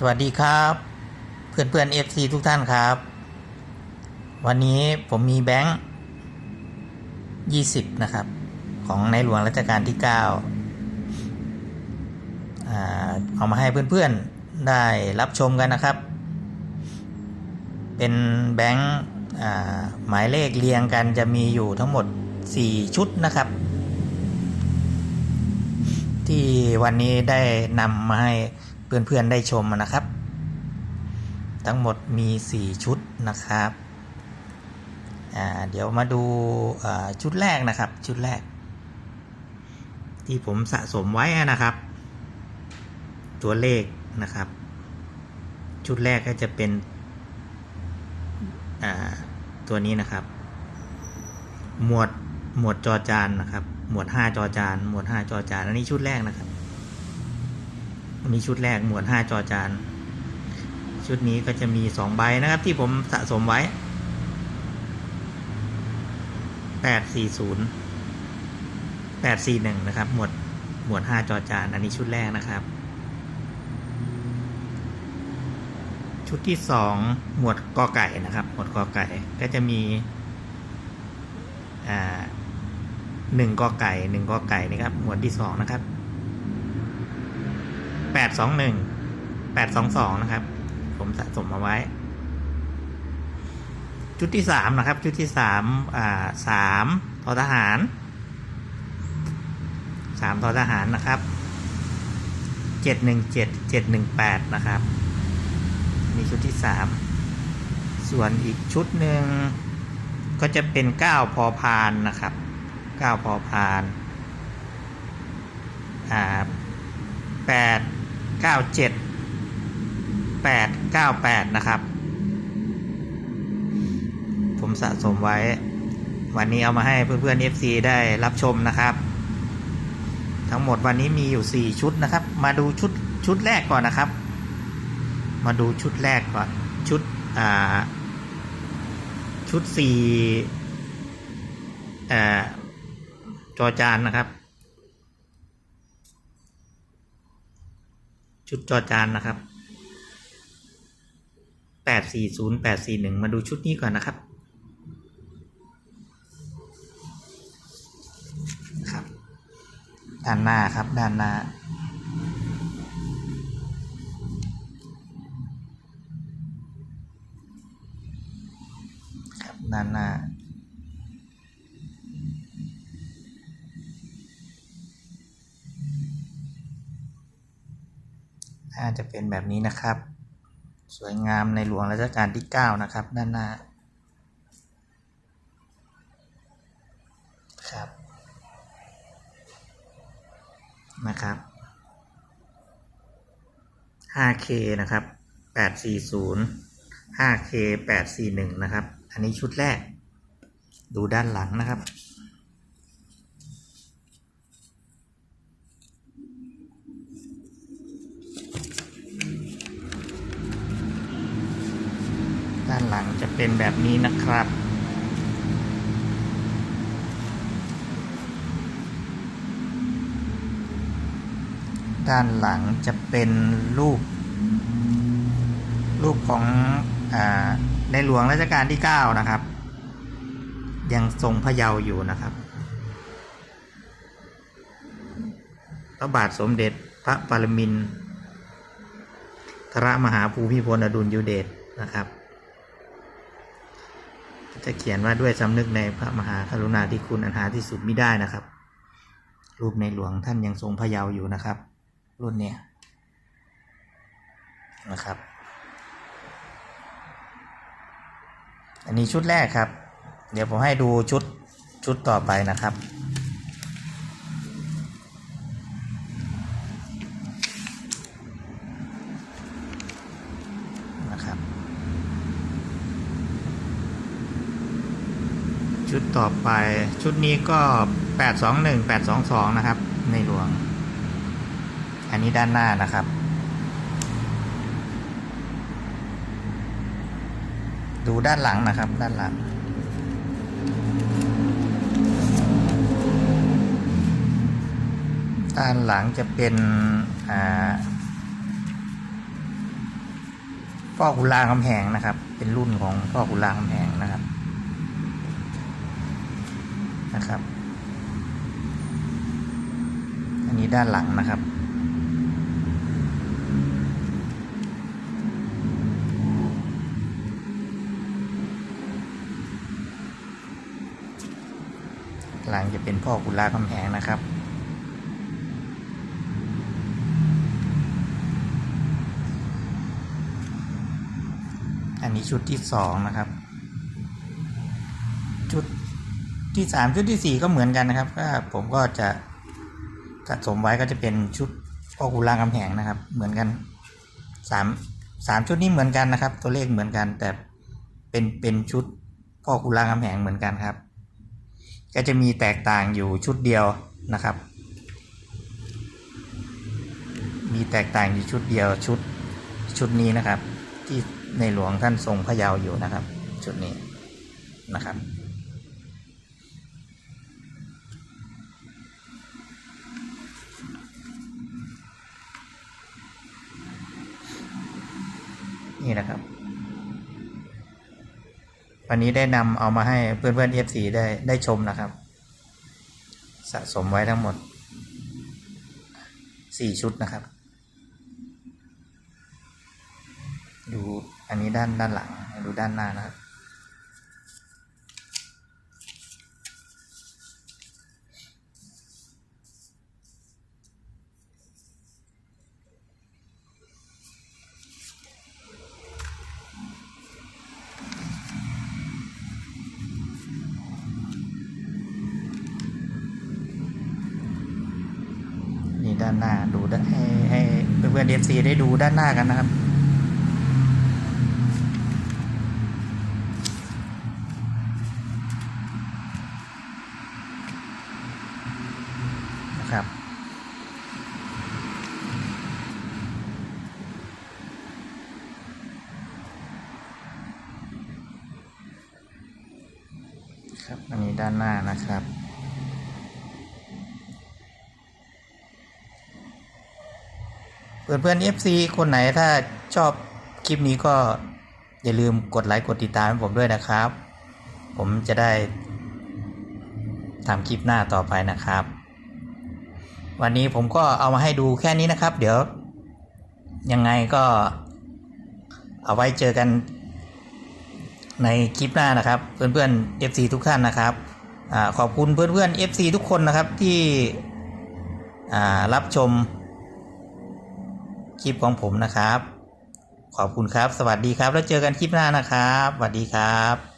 สวัสดีครับ เพื่อนเพื่อนเอฟซีทุกท่านครับ วันนี้ผมมีแบงค์ยี่สิบนะครับ ของในหลวงรัชกาลที่เก้าเอามาให้เพื่อนๆ ได้รับชมกันนะครับ เป็นแบงค์หมายเลขเรียงกันจะมีอยู่ทั้งหมด 4 ชุดนะครับ ที่วันนี้ได้นำมาให้ เพื่อนๆได้ชมนะครับ ทั้งหมดมี 4 ชุดนะครับเดี๋ยวมาดูชุดแรกนะครับ ชุดแรก ที่ผมสะสมไว้นะครับ ตัวเลขนะครับ ชุดแรกก็จะเป็นตัวนี้นะครับ หมวดหมวดจอจานนะครับ หมวดห้าจอจาน หมวดห้าจอจาน อันนี้ชุดแรกนะครับ มีชุดแรกหมวดห้าจอจาน ชุดนี้ก็จะมีสองใบนะครับ ที่ผมสะสมไว้แปดสี่ศูนย์แปดสี่หนึ่งนะครับ หมวดหมวดห้าจอจาน อันนี้ชุดแรกนะครับ ชุดที่สองหมวดกอไก่นะครับ หมวดกอไก่ก็จะมีอ่าหนึ่งกอไก่หนึ่งกอไก่นะครับ หมวดที่สองนะครับ ดสองหนึ่งแปดสองสองนะครับ ผมสะสมมาไว้ ชุดที่สามนะครับ ชุดที่สามอ่าสามทอทหารสามทอทหารนะครับเจ็ดหนึ่งเจ็ดเจ็ดหนึ่งแปดนะครับมีชุดที่สามส่วนอีกชุดหนึ่งก็จะเป็นเก้าพอพานนะครับเก้าพอพานอ่าแปด เก้าเจ็ดแปดเก้าแปดนะครับ ผมสะสมไว้ วันนี้เอามาให้เพื่อนๆ FC ได้รับชมนะครับ ทั้งหมดวันนี้มีอยู่ 4 ชุดนะครับ มาดูชุดชุดแรกก่อนนะครับ มาดูชุดแรกก่อน ชุด อ่า ชุดสี่อ่าจอจานนะครับ ชุดจอจานนะครับแปดสี่ศูนย์แปดสี่หนึ่งมาดูชุดนี้ก่อนนะครับครับ ด้านหน้าครับ ด้านหน้าครับด้านหน้า น่าจะเป็นแบบนี้นะครับ สวยงามในหลวงรัชกาลที่ 9 นะครับ ด้านหน้าครับนะครับ 5K นะครับ 840 5K 841 นะครับ อันนี้ชุดแรก ดูด้านหลังนะครับ ด้านหลังจะเป็นแบบนี้นะครับ ด้านหลังจะเป็นรูป รูปของอในหลวงรัชกาลที่ 9 นะครับ ยังทรงพระเยาว์อยู่นะครับพระบาทสมเด็จพระปรมินทรมหาภูมิพลอดุลยเดชนะครับ จะเขียนว่าด้วยสำนึกในพระมหากรุณาธิคุณอันหาที่สุดไม่ได้นะครับ รูปในหลวงท่านยังทรงพระเยาว์อยู่นะครับ รุ่นเนี้ยนะครับ อันนี้ชุดแรกครับ เดี๋ยวผมให้ดูชุดชุดต่อไปนะครับ ชุดต่อไป ชุดนี้ก็821 822นะครับ ในหลวง อันนี้ด้านหน้านะครับ ดูด้านหลังนะครับ ด้านหลังด้านหลังจะเป็นอ่าพ่อขุนรามคำแหงนะครับ เป็นรุ่นของพ่อขุนรามคำแหงนะครับ นะครับ อันนี้ด้านหลังนะครับ หลังจะเป็นพ่อขุนราคำแหงนะครับอันนี้ชุดที่สองนะครับ ชุด ที่สามชุดที่สี่ก็เหมือนกันนะครับก็ผมก็จะสะสมไว้ก็จะเป็นชุดพ่อขุรามคำแหงนะครับ เหมือนกันสามสามชุดนี้เหมือนกันนะครับ ตัวเลขเหมือนกัน แต่เป็นเป็นชุดพ่อขุรามคำแหงเหมือนกันครับ ก็จะมีแตกต่างอยู่ชุดเดียวนะครับ มีแตกต่างอยู่ชุดเดียวชุดชุดนี้นะครับ ที่ในหลวงท่านทรงพระเยาว์อยู่นะครับ ชุดนี้นะครับ นี่นะครับ วันนี้ได้นำเอามาให้เพื่อนเพื่อนเอฟซีได้ได้ชมนะครับ สะสมไว้ทั้งหมดสี่ชุดนะครับ ดูอันนี้ด้านด้านหลัง ดูด้านหน้านะครับ ด้านหน้าดูด้านให้ให้เพื่อนๆเอฟซีได้ดูด้านหน้ากันนะครับ นะครับครับอันนี้ด้านหน้านะครับ เพื่อนเพื่อนๆ FC คนไหนถ้าชอบคลิปนี้ก็อย่าลืมกดไลค์กดติดตามผมด้วยนะครับ ผมจะได้ทำคลิปหน้าต่อไปนะครับ วันนี้ผมก็เอามาให้ดูแค่นี้นะครับ เดี๋ยวยังไงก็เอาไว้เจอกันในคลิปหน้านะครับ เพื่อนๆ FC ทุกท่านนะครับอขอบคุณเพื่อนๆ FC ทุกคนนะครับที่รับชม คลิปของผมนะครับ ขอบคุณครับ สวัสดีครับ แล้วเจอกันคลิปหน้านะครับสวัสดีครับ